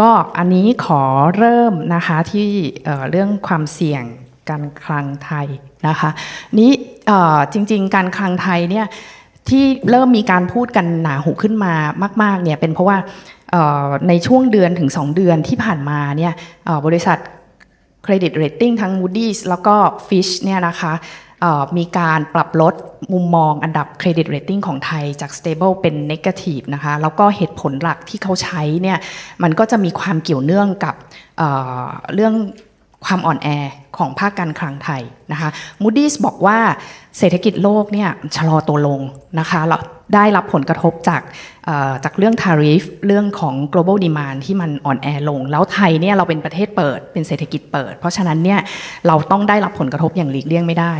ก็อันนี้ขอเริ่มนะคะที่เอ่อเรื่องความเสี่ยงการคลังไทยนะคะนี้จริง ๆ การคลังไทยเนี่ยที่เริ่มมีการพูดกันหนาหูขึ้นมามากๆเนี่ยเป็นเพราะว่าในช่วงเดือนถึง 2 เดือนที่ผ่านมาเนี่ยบริษัทเครดิตเรตติ้งทั้ง Moody's แล้วก็ Fitch เนี่ยนะคะ มีการปรับลดมุมมองอันดับเครดิตเรตติ้งของไทยจาก stable เป็น negative นะคะ แล้วก็เหตุผลหลักที่เขาใช้เนี่ยมันก็จะมีความเกี่ยวเนื่องกับเเรื่อง ความอ่อนแอของภาคการคลังไทยนะคะ Moody's บอกว่าเศรษฐกิจโลกเนี่ยชะลอตัวลงนะคะแล้วได้รับผลกระทบจากจากเรื่อง tariff เรื่องของ global demand ที่มันอ่อนแอลง แล้วไทยเนี่ยเราเป็นประเทศเปิดเป็นเศรษฐกิจเปิด เพราะฉะนั้นเนี่ยเราต้องได้รับผลกระทบอย่างหลีกเลี่ยงไม่ได้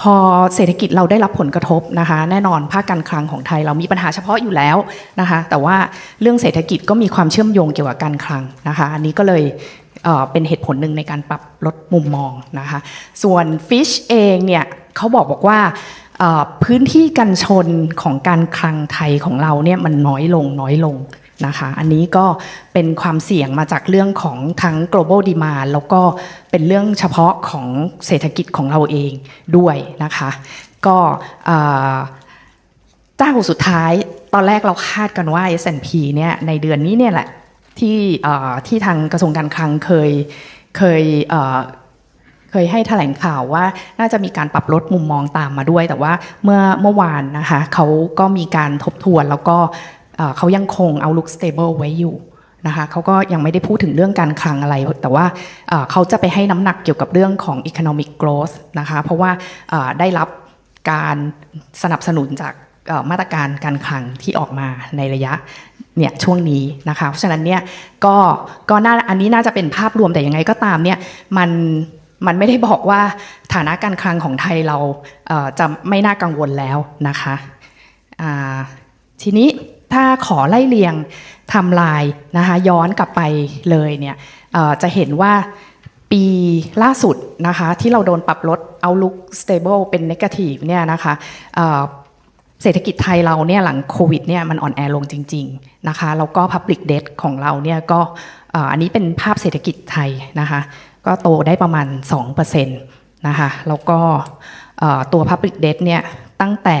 พอเศรษฐกิจเราได้รับผลกระทบนะคะแน่นอนภาคการคลังของไทยเรามีปัญหาเฉพาะอยู่แล้วนะคะแต่ว่าเรื่องเศรษฐกิจก็มีความเชื่อมโยงเกี่ยวกับการคลังนะคะอันนี้ก็เลย เป็นเหตุผลหนึ่งในการปรับลดมุมมองนะคะ ส่วน Fish เองเนี่ยเขาบอกบอกว่าพื้นที่กันชนของการคลังไทยของเราเนี่ยมันน้อยลงน้อยลงนะคะ อันนี้ก็เป็นความเสี่ยงมาจากเรื่องของทั้ง global demand แล้วก็เป็นเรื่องเฉพาะของเศรษฐกิจของเราเองด้วยนะคะ ก็เอ่อเจ้าสุดท้ายตอนแรกเราคาดกันว่า S&P เนี่ยในเดือนนี้เนี่ยแหละ ที่ที่ทางกระทรวงการคลังเคยเคยเคยให้แถลงข่าวว่าน่าจะมีการปรับลดมุมมองตามมาด้วย แต่ว่าเมื่อเมื่อวานนะคะเขาก็มีการทบทวนแล้วก็เขายังคงเอา look stable ไว้อยู่นะคะเขาก็ยังไม่ได้พูดถึงเรื่องการคลังอะไร แต่ว่าเขาจะไปให้น้ำหนักเกี่ยวกับเรื่องของ economic growth นะคะเพราะว่าได้รับการสนับสนุนจากมาตรการการคลังที่ออกมาในระยะ เนี่ยช่วงนี้นะคะเพราะฉะนั้นเนี่ยก็ก็น่าอันนี้น่าจะเป็นภาพรวมแต่ยังไงก็ตามเนี่ยมันมันไม่ได้บอกว่าฐานะการคลังของไทยเราเจะไม่น่ากังวลแล้วนะคะทีนี้ถ้าขอไล่เรียงทำลายนะคะย้อนกลับไปเลยเนี่ยจะเห็นว่าปีล่าสุดนะคะที่เราโดนปรับลด outlook stable เป็น negative เนี่ยนะคะ เศรษฐกิจไทยเราเนี่ยหลังโควิดเนี่ยมันอ่อนแอลงจริง ๆนะคะแล้วก็ Public Debt ของเราเนี่ยก็อันนี้เป็นภาพเศรษฐกิจไทยนะคะก็โตได้ประมาณ 2%นะคะแล้วก็ตัว Public Debt เนี่ยตั้งแต่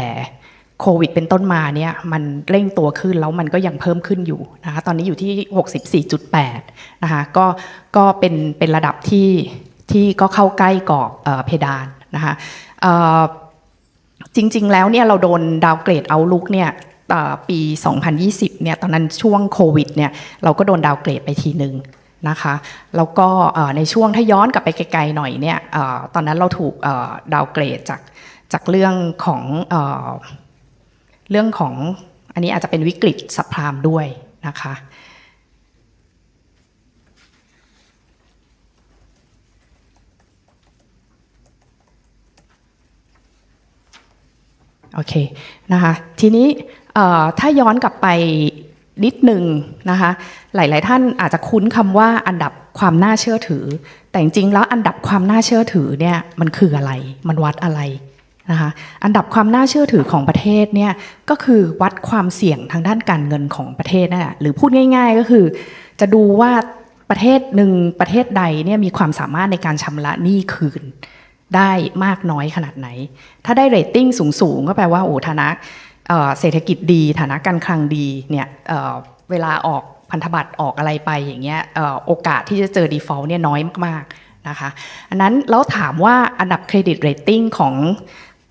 โควิดเป็นต้นมาเนี่ยมันเร่งตัวขึ้นแล้วมันก็ยังเพิ่มขึ้นอยู่นะคะตอนนี้อยู่ที่ 64.8นะคะก็ก็เป็นเป็นระดับที่ที่ก็เข้าใกล้กรอบเออเพดานนะคะ จริง ๆ แล้วเนี่ยเราโดนดาวเกรดเอาลุกเนี่ยต่อปี 2020 เนี่ยตอนนั้นช่วงโควิดเนี่ยเราก็โดนดาวเกรดไปทีหนึ่งนะคะแล้วก็ในช่วงถ้าย้อนกลับไปไกลๆหน่อยเนี่ยตอนนั้นเราถูกดาวเกรดจากจากเรื่องของเรื่องของอันนี้อาจจะเป็นวิกฤตสัพพามด้วยนะคะ โอเคนะคะทีนี้ถ้าย้อนกลับไปนิดหนึ่งนะคะหลาย ๆ ท่านอาจจะคุ้นคำว่าอันดับความน่าเชื่อถือ แต่จริงๆแล้วอันดับความน่าเชื่อถือเนี่ยมันคืออะไรมันวัดอะไรนะคะอันดับความน่าเชื่อถือของประเทศเนี่ยก็คือวัดความเสี่ยงทางด้านการเงินของประเทศนั่นแหละหรือพูดง่าย ๆ ก็คือ จะดูว่าประเทศหนึ่งประเทศใดเนี่ยมีความสามารถในการชำระหนี้คืน ได้มากน้อยขนาดไหน ถ้าได้เรตติ้งสูงๆ ก็แปลว่าโอ้ฐานะเศรษฐกิจดี ฐานะการคลังดีเนี่ยเเวลาออกพันธบัตรออกอะไรไปอย่างเงี้ยโอกาสที่จะเจอ default เนี่ยน้อยมากๆนะคะ อันนั้นแล้วถามว่าอันดับเครดิตเรตติ้งของ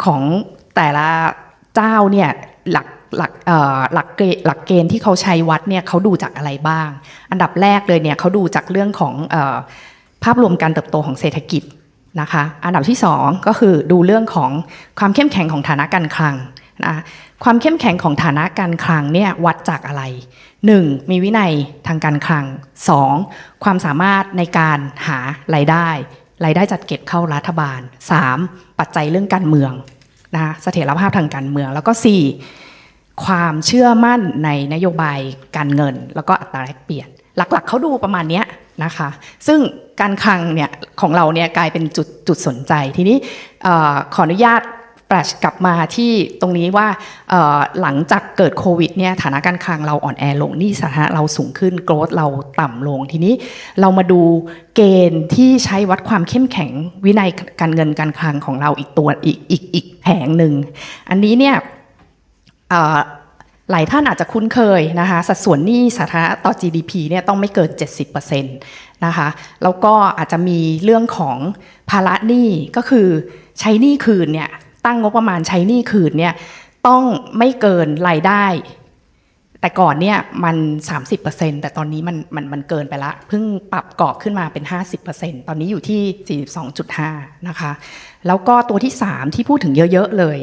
ของแต่ละเจ้าเนี่ยหลักหลักหลักเกณฑ์หลักเกณฑ์ที่เขาใช้วัดเนี่ยเขาดูจากอะไรบ้าง อันดับแรกเลยเนี่ยเขาดูจากเรื่องของออภาพรวมการเติบโตของเศรษฐกิจ นะคะอันดับที่ 2 ก็คือดูเรื่องของความเข้มแข็งของฐานะการคลังนะความเข้มแข็งของฐานะการคลังเนี่ยวัดจากอะไร 1. มีวินัยทางการคลัง 2. ความสามารถในการหารายได้รายได้จัดเก็บเข้ารัฐบาล 3. ปัจจัยเรื่องการเมืองนะเสถียรภาพทางการเมือง แล้วก็ 4. ความเชื่อมั่นในนโยบายการเงิน แล้วก็อัตราแลกเปลี่ยน หลักๆเขาดูประมาณนี้ นะคะ ซึ่งการคลังเนี่ยของเราเนี่ยกลายเป็นจุดจุดสนใจ ทีนี้ขออนุญาตแปลชกลับมาที่ตรงนี้ว่าหลังจากเกิดโควิดเนี่ยฐานะการคลังเราอ่อนแอลงนี้สาธารณะเราสูงขึ้นโกรธเราต่ำลงทีนี้เรามาดูเกณฑ์ที่ใช้วัดความเข้มแข็งวินัยการเงินการคลังของเราอีกตัวอีกอีกอีกแผงหนึ่งอันนี้เนี่ย หลายท่านอาจจะคุ้นเคยนะคะสัดส่วนหนี้สาธารณะต่อ GDP เนี่ยต้องไม่เกิน 70%นะคะแล้วก็อาจจะมีเรื่องของภาระหนี้ก็คือใช้หนี้คืนเนี่ยตั้งงบประมาณใช้หนี้คืนเนี่ยต้องไม่เกินรายได้ แต่ก่อนเนี่ยมัน 30%แต่ตอนนี้มันมันมันเกินไปละเพิ่งปรับกรอบขึ้นมาเป็น 50%ตอนนี้อยู่ที่ 42.5 นะคะ แล้วก็ตัวที่ 3 ที่พูดถึงเยอะๆเลย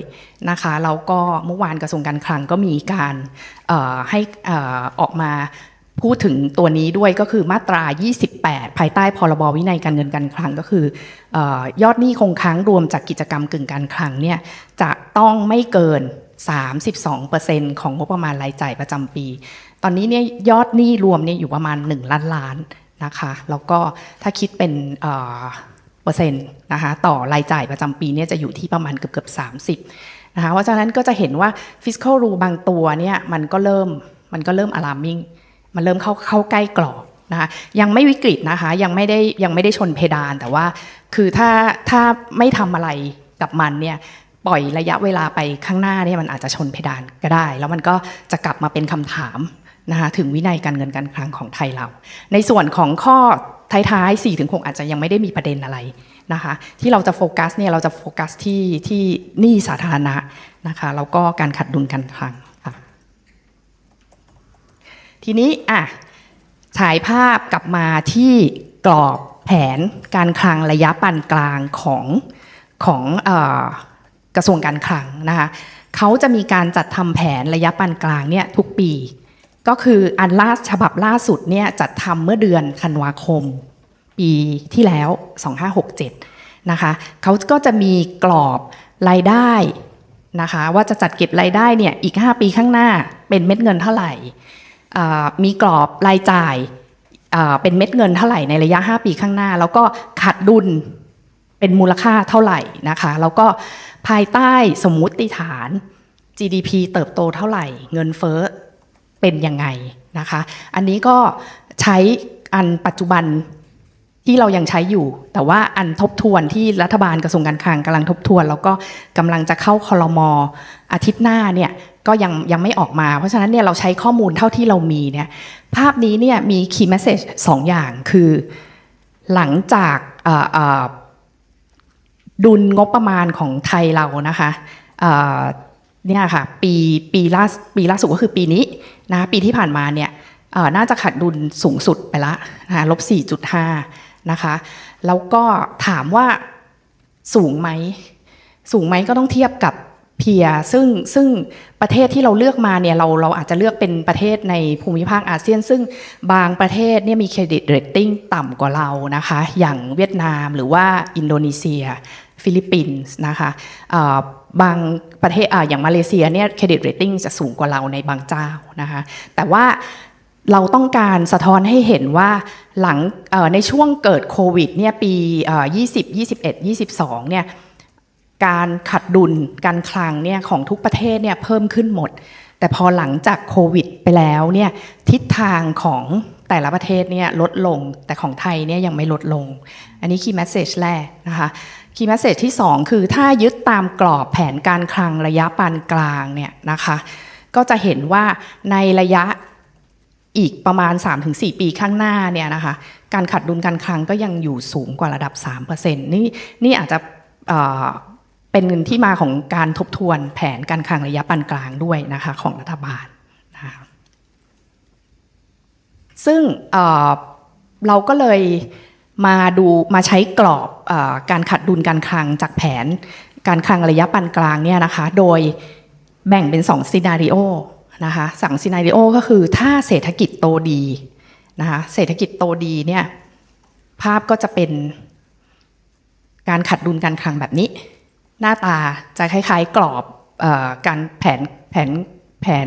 นะคะแล้วก็เมื่อวานกระทรวงการคลังก็มีการเอ่อให้ออกมาพูดถึงตัวนี้ด้วยก็คือมาตรา 28 ภายใต้พรบวินัยการเงินการคลังก็คืออยอดหนี้คงค้างรวมจากกิจกรรมกึ่งการคลังเนี่ยจะต้องไม่เกิน 32%ของงบประมาณรายจ่ายประจำปี ตอนนี้เนี่ยยอดหนี้รวมเนี่ยอยู่ประมาณ 1 ล้านล้านนะคะแล้วก็ถ้าคิดเป็นเอ่อเปอร์เซ็นต์นะคะต่อรายจ่ายประจำปีเนี่ยจะอยู่ที่ประมาณเกือบเกือบสามสิบนะคะเพราะฉะนั้นก็จะเห็นว่า fiscal rule บางตัวเนี่ยมันก็เริ่มมันก็เริ่ม alarming มันเริ่มเข้าเข้าใกล้กรอบนะคะยังไม่วิกฤตนะคะยังไม่ได้ยังไม่ได้ชนเพดานแต่ว่า คือถ้าถ้าไม่ทำอะไรกับมันเนี่ย ปล่อยระยะเวลาไปข้างหน้าเนี่ยมันอาจจะชนเพดานก็ได้ แล้วมันก็จะกลับมาเป็นคำถามนะคะถึงวินัยการเงินการคลังของไทยเรา ในส่วนของข้อท้ายๆ4-6อาจจะยังไม่ได้มีประเด็นอะไรนะคะที่เราจะโฟกัสเนี่ยเราจะโฟกัสที่ที่หนี้สาธารณะนะคะแล้วก็การขัดดุลการคลังค่ะทีนี้อะฉายภาพกลับมาที่กรอบแผนการคลังระยะปานกลางของของเออ กระทรวงการคลังนะคะเขาจะมีการจัดทำแผนระยะปานกลางเนี่ยทุกปี ก็คืออันล่าฉบับล่าสุดเนี่ยจัดทำเมื่อเดือนธันวาคม ปีที่แล้ว 2567 นะคะเขาก็จะมีกรอบรายได้นะคะว่าจะจัดเก็บรายได้เนี่ยอีก 5 ปีข้างหน้าเป็นเม็ดเงินเท่าไหร่ มีกรอบรายจ่ายเป็นเม็ดเงินเท่าไหร่ในระยะ 5 ปีข้างหน้า แล้วก็ขาดดุลเป็นมูลค่าเท่าไหร่นะคะ แล้วก็ ภายใต้สมมุติฐาน GDP เติบโตเท่าไหร่ เงินเฟ้อเป็นยังไงนะคะ อันนี้ก็ใช้อันปัจจุบันที่เรายังใช้อยู่ แต่ว่าอันทบทวนที่รัฐบาลกระทรวงการคลังกำลังทบทวน แล้วก็กำลังจะเข้าคอรมออาทิตย์หน้าเนี่ยก็ยังยังไม่ออกมา เพราะฉะนั้นเนี่ยเราใช้ข้อมูลเท่าที่เรามีเนี่ยภาพนี้เนี่ยมี key message สองอย่างคือหลังจาก ดุลงบประมาณของไทยเรานะคะเนี่ยค่ะปีปีล่าปีล่าสุดก็คือปีนี้นะปีที่ผ่านมาเนี่ยน่าจะขาดดุลสูงสุดไปละนะลบ 4.5 นะคะแล้วก็ถามว่าสูงไหม สูงไหมก็ต้องเทียบกับ เพียซึ่งซึ่งประเทศที่เราเลือกมาเนี่ยเราเราอาจจะเลือกเป็นประเทศในภูมิภาคอาเซียน ซึ่งบางประเทศเนี่ยมีเครดิตเรตติ้งต่ำกว่าเรานะคะ อย่างเวียดนามหรือว่าอินโดนีเซีย ฟิลิปปินส์นะคะบางประเทศออย่างมาเลเซียเนี่ยเครดิตเรตติ้งจะสูงกว่าเราในบางเจ้านะคะ แต่ว่าเราต้องการสะท้อนให้เห็นว่าหลังในช่วงเกิดโควิดเนี่ยปีเอ่อ20 21 22 เนี่ย การขัดดุลการคลังเนี่ยของทุกประเทศเนี่ยเพิ่มขึ้นหมด แต่พอหลังจากโควิดไปแล้วเนี่ยทิศทางของแต่ละประเทศเนี่ยลดลงแต่ของไทยเนี่ยยังไม่ลดลง อันนี้คีย์แมสเซจแรกนะคะคีย์แมสเซจที่ 2 คือถ้ายึดตามกรอบแผนการคลังระยะปานกลางเนี่ยนะคะก็จะเห็นว่าในระยะอีกประมาณ 3-4 ปีข้างหน้าเนี่ยนะคะการขัดดุลการคลังก็ยังอยู่สูงกว่าระดับ 3%นี่นี่อาจจะ เป็นเงินที่มาของการทบทวนแผนการคลังระยะปานกลางด้วยนะคะของรัฐบาลนะคะซึ่งเเราก็เลยมาดูมาใช้กรอบออการขัดดุลการคลังจากแผนการคลังระยะปานกลางเนี่ยนะคะ โดยแบ่งเป็น2ซีนารีโอนะคะสองซีนารีโอก็คือถ้าเศรษฐกิจโตดีนะคะเศรษฐกิจโตดีเนี่ยภาพก็จะเป็นการขัดดุลการคลังแบบนี้ หน้าตาจะคล้ายๆกรอบอการแผนแผนแผน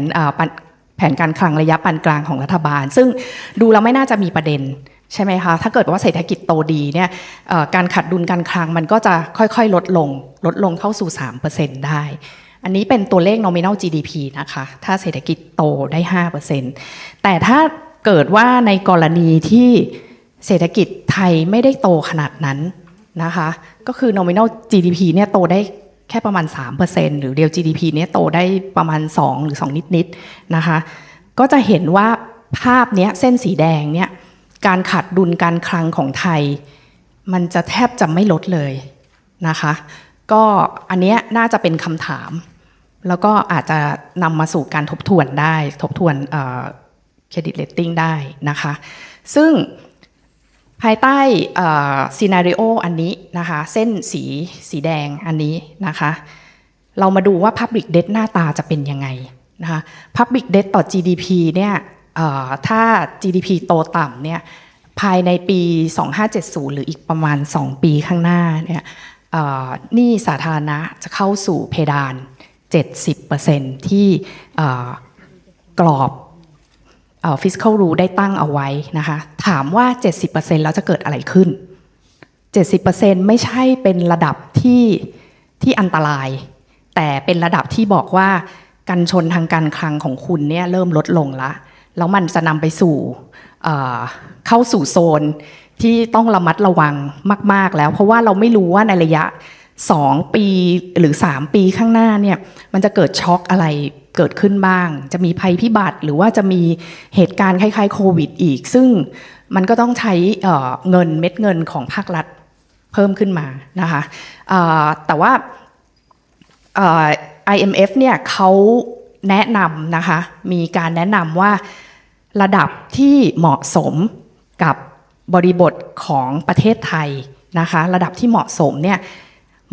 แผนการคลังระยะปานกลางของรัฐบาล ซึ่งดูแล้วไม่น่าจะมีประเด็นใช่ไหมคะ ถ้าเกิดว่าเศรษฐกิจโตดีเนี่ยการขาดดุลการคลังมันก็จะค่อยๆ ลดลง ลดลงเข้าสู่ 3%ได้ อันนี้เป็นตัวเลข nominal GDP นะคะ ถ้าเศรษฐกิจโตได้ 5%แต่ถ้าเกิดว่าในกรณีที่เศรษฐกิจไทยไม่ได้โตขนาดนั้นนะคะ ก็คือ nominal GDP เนี่ยโตได้แค่ประมาณ 3%หรือ real GDP เนี่ยโตได้ประมาณ 2 หรือ 2 นิดๆนะคะก็จะเห็นว่าภาพเนี้ยเส้นสีแดงเนี่ยการขาดดุลการคลังของไทย มันจะแทบจะไม่ลดเลยนะคะ ก็อันเนี้ยน่าจะเป็นคำถาม แล้วก็อาจจะนำมาสู่การทบทวนได้ ทบทวนเครดิตเลตติ้งได้นะคะ ซึ่ง ภายใต้ซีนารีโออันนี้นะคะ เส้นสีสีแดงอันนี้นะคะ เรามาดูว่า Public Debt หน้าตาจะเป็นยังไงนะคะ Public Debt ต่อ GDP เนี่ยถ้า GDP โตต่ำเนี่ยภายในปี 2570 หรืออีกประมาณ 2 ปีข้างหน้าเนี่ยนี้สาธารณะจะเข้าสู่เพดาน 70%ที่เอ่กรอบ เอ่อ fiscal rule ได้ตั้งเอาไว้นะคะ ถามว่า 70%แล้วจะเกิดอะไรขึ้น 70%ไม่ใช่เป็นระดับที่ที่อันตราย แต่เป็นระดับที่บอกว่ากันชนทางการคลังของคุณเนี่ยเริ่มลดลงละ แล้วมันจะนำไปสู่เอ่อเข้าสู่โซนที่ต้องระมัดระวังมาก ๆ แล้ว เพราะว่าเราไม่รู้ว่าในระยะ 2 ปีหรือ 3 ปีข้างหน้าเนี่ยมันจะเกิดช็อกอะไร เกิดขึ้นบ้าง จะมีภัยพิบัติหรือว่าจะมีเหตุการณ์คล้ายๆโควิดอีก ซึ่งมันก็ต้องใช้เงินเม็ดเงินของภาครัฐเพิ่มขึ้นมานะคะแต่ว่าเอ่อ IMF เนี่ยเขาแนะนำนะคะ มีการแนะนำว่าระดับที่เหมาะสมกับบริบทของประเทศไทยนะคะ ระดับที่เหมาะสมเนี่ย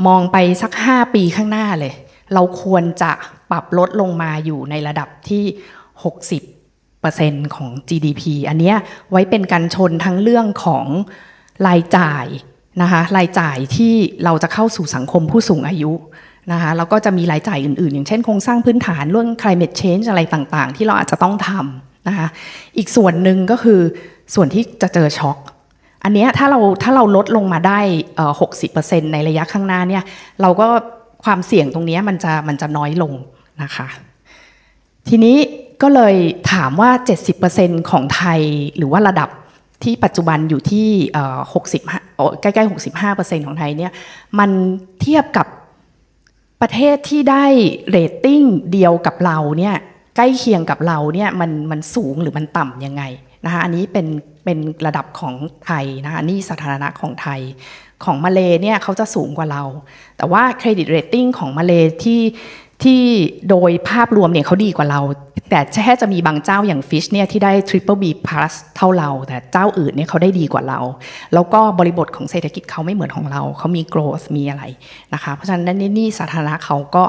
มองไปสัก 5 ปีข้างหน้าเลย เราควรจะ ปรับลดลงมาอยู่ในระดับที่ 60%ของ GDP อันเนี้ยไว้เป็นการชนทั้งเรื่องของรายจ่ายนะคะรายจ่ายที่เราจะเข้าสู่สังคมผู้สูงอายุนะคะแล้วก็จะมีรายจ่ายอื่นๆ อย่างเช่นโครงสร้างพื้นฐานเรื่อง climate change อะไรต่างๆ ที่เราอาจจะต้องทำนะคะอีกส่วนหนึ่งก็คือส่วนที่จะเจอช็อคอันนี้ถ้าเราถ้าเราลดลงมาได้เอ่อ60%ในระยะข้างหน้าเนี่ยเราก็ความเสี่ยงตรงนี้มันจะมันจะน้อยลง นะคะ ทีนี้ก็เลยถามว่า 70%ของไทยหรือว่าระดับที่ปัจจุบันอยู่ที่65ใกล้ๆ 65%ของไทยเนี่ยมันเทียบกับประเทศที่ได้เรตติ้งเดียวกับเราเนี่ยใกล้เคียงกับเราเนี่ยมันมันสูงหรือมันต่ำยังไงนะคะอันนี้เป็นเป็นระดับของไทยนะคะอันนี่สาธารณะของไทยของมาเลเนี่ยเขาจะสูงกว่าเรา แต่ว่าเครดิตเรตติ้งของมาเลที่ ที่โดยภาพรวมเนี่ยเขาดีกว่าเรา แต่แค่จะมีบางเจ้าอย่าง Fish เนี่ยที่ได้ Triple B plus เท่าเรา แต่เจ้าอื่นเนี่ยเขาได้ดีกว่าเรา แล้วก็บริบทของเศรษฐกิจเขาไม่เหมือนของเรา เขามี growth มีอะไรนะคะเพราะฉะนั้นนี่นี่สาธารณะเขาก็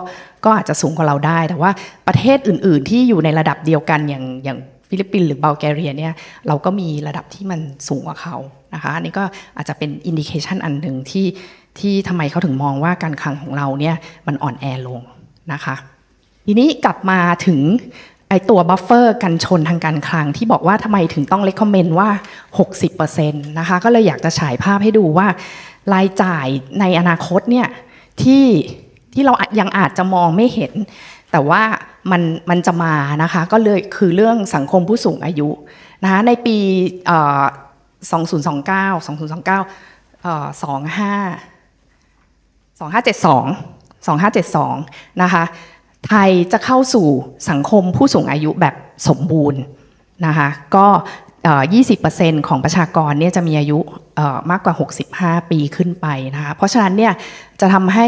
ก็อาจจะสูงกว่าเราได้ แต่ว่าประเทศอื่น ๆ ที่อยู่ในระดับเดียวกันอย่างอย่างฟิลิปปินส์หรือบัลแกเรียเนี่ยเราก็มีระดับที่มันสูงกว่าเขานะคะอันนี้ก็อาจจะเป็นอินดิเคชันอันหนึ่งที่ที่ทำไมเขาถึงมองว่าการคลังของเราเนี่ยมันอ่อนแอลง นะคะ ทีนี้กลับมาถึงไอตัวบัฟเฟอร์กันชนทางการคลังที่บอกว่าทำไมถึงต้องเล c คอมเมนต์ว่า 60%นะคะ ก็เลยอยากจะฉายภาพให้ดูว่ารายจ่ายในอนาคตเนี่ยที่ที่เรายังอาจจะมองไม่เห็น แต่ว่ามันมันจะมานะคะ ก็เลยคือเรื่องสังคมผู้สูงอายุนะคะในปี 2029 2029 25 2572 2572 นะคะ ไทยจะเข้าสู่สังคมผู้สูงอายุแบบสมบูรณ์นะคะ ก็20%ของประชากรเนี่ยจะมีอายุมากกว่า 65 ปีขึ้นไปนะคะ เพราะฉะนั้นเนี่ยจะทำให้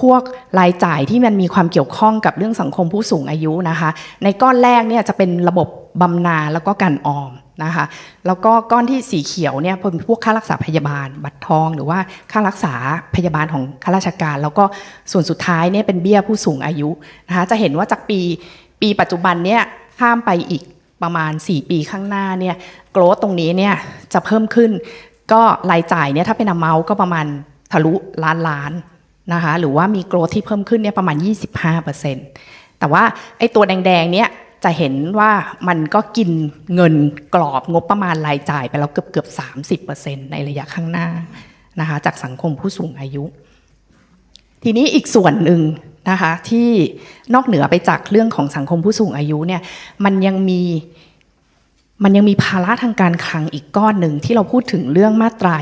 พวกรายจ่ายที่มันมีความเกี่ยวข้องกับเรื่องสังคมผู้สูงอายุนะคะ ในก้อนแรกเนี่ยจะเป็นระบบบำนาญแล้วก็การออม นะคะแล้วก็ก้อนที่สีเขียวเนี่ยเป็นพวกค่ารักษาพยาบาล บัตรทอง หรือว่าค่ารักษาพยาบาลของข้าราชการ แล้วก็ส่วนสุดท้ายเนี่ยเป็นเบี้ยผู้สูงอายุนะคะจะเห็นว่าจากปีปีปัจจุบันเนี่ยข้ามไปอีกประมาณ 4 ปีข้างหน้าเนี่ยโกรธตรงนี้เนี่ยจะเพิ่มขึ้น ก็รายจ่ายเนี่ยถ้าเป็นอเมาก็ประมาณทะลุล้านล้านนะคะหรือว่ามีโกรธที่เพิ่มขึ้นเนี่ยประมาณ 25%แต่ว่าไอ้ตัวแดงๆเนี่ย จะเห็นว่ามันก็กินเงินกรอบงบประมาณรายจ่ายไปแล้วเกือบเกือบสามสิบเปอร์เซ็นในระยะข้างหน้านะคะจากสังคมผู้สูงอายุ ทีนี้อีกส่วนหนึ่งนะคะที่นอกเหนือไปจากเรื่องของสังคมผู้สูงอายุเนี่ยมันยังมีมันยังมีภาระทางการคลังอีกก้อนหนึ่งที่เราพูดถึงเรื่องมาตรา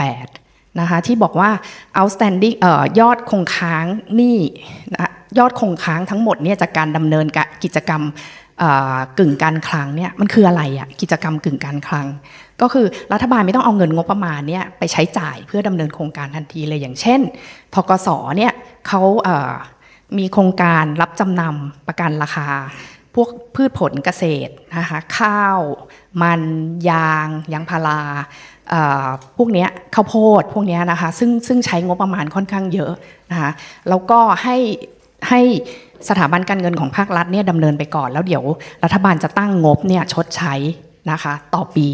28 นะคะที่บอกว่า outstanding เอ่อยอดคงค้างหนี้นะยอดคงค้างทั้งหมดเนี่ยจากการดำเนินกิจกรรมกึ่งการคลังเนี่ยมันคืออะไรอะกิจกรรมกึ่งการคลัง ก็คือรัฐบาลไม่ต้องเอาเงินงบประมาณเนี่ยไปใช้จ่ายเพื่อดำเนินโครงการทันทีเลยอย่างเช่นทกสเนี่ยเขาเมีโครงการรับจำนำประกันราคา พวกพืชผลเกษตรนะคะข้าว มันยางยางพารา พวกนี้ข้าวโพดพวกนี้นะคะซึ่งซึ่งใช้งบประมาณค่อนข้างเยอะนะคะแล้วก็ให้ให้สถาบันการเงินของภาครัฐเนี่ยดำเนินไปก่อน แล้วเดี๋ยวรัฐบาลจะตั้งงบเนี่ยชดใช้นะคะต่อปี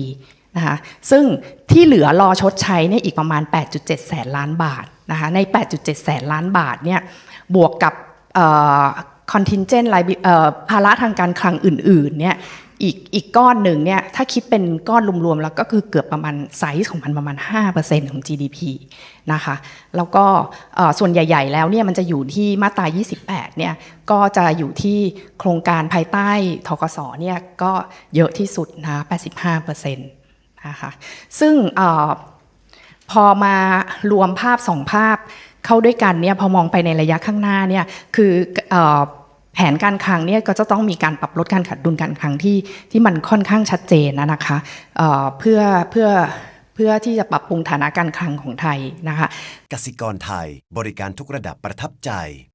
นะคะซึ่งที่เหลือรอชดใช้เนี่ยอีกประมาณ 8.7 แสนล้านบาทนะคะใน 8.7 แสนล้านบาทเนี่ยบวกกับเอ่อ contingent ภาระทางการคลังอื่นๆเนี่ย อีกอีกก้อนหนึ่งเนี่ยถ้าคิดเป็นก้อนรวมๆแล้วก็คือเกือบประมาณไซส์ของมันประมาณ 5%ของ GDP นะคะแล้วก็ส่วนใหญ่ ๆ แล้วเนี่ยมันจะอยู่ที่มาตรา 28 เนี่ยก็จะอยู่ที่โครงการภายใต้ทกสเนี่ยก็เยอะที่สุดนะ 85%นะคะซึ่งอพอมารวมภาพสองภาพเข้าด้วยกันเนี่ยพอมองไปในระยะข้างหน้าเนี่ยคืออ แผนการคลังเนี่ยก็จะต้องมีการปรับลดการขาดดุลการคลังที่ที่มันค่อนข้างชัดเจนนะนะคะเเพื่อเพื่อเพื่อที่จะปรับปรุงฐานะการคลังของไทยนะคะ กสิกรไทยบริการทุกระดับประทับใจ